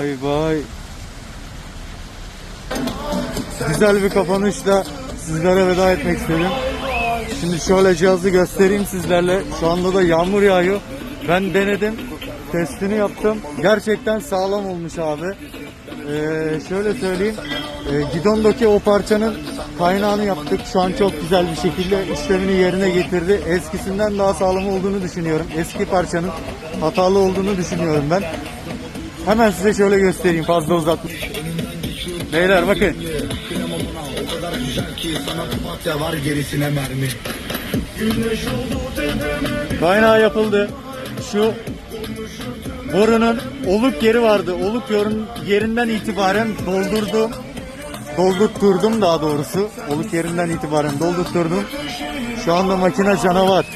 Vay vay. Güzel bir kapanışla sizlere veda etmek istedim. Şimdi şöyle cihazı göstereyim sizlerle. Şu anda da yağmur yağıyor. Ben denedim. Testini yaptım. Gerçekten sağlam olmuş abi. Ee, şöyle söyleyeyim. Ee, gidondaki o parçanın kaynağını yaptık. Şu an çok güzel bir şekilde işlevini yerine getirdi. Eskisinden daha sağlam olduğunu düşünüyorum. Eski parçanın hatalı olduğunu düşünüyorum ben. Hemen size şöyle göstereyim fazla uzatma. Beyler bakın. O Kaynağı yapıldı. Şu borunun oluk yeri vardı. Oluk yerinden itibaren doldurdum. Doldurtturdum daha doğrusu. Oluk yerinden itibaren doldurtturdum. Şu anda makine canavar.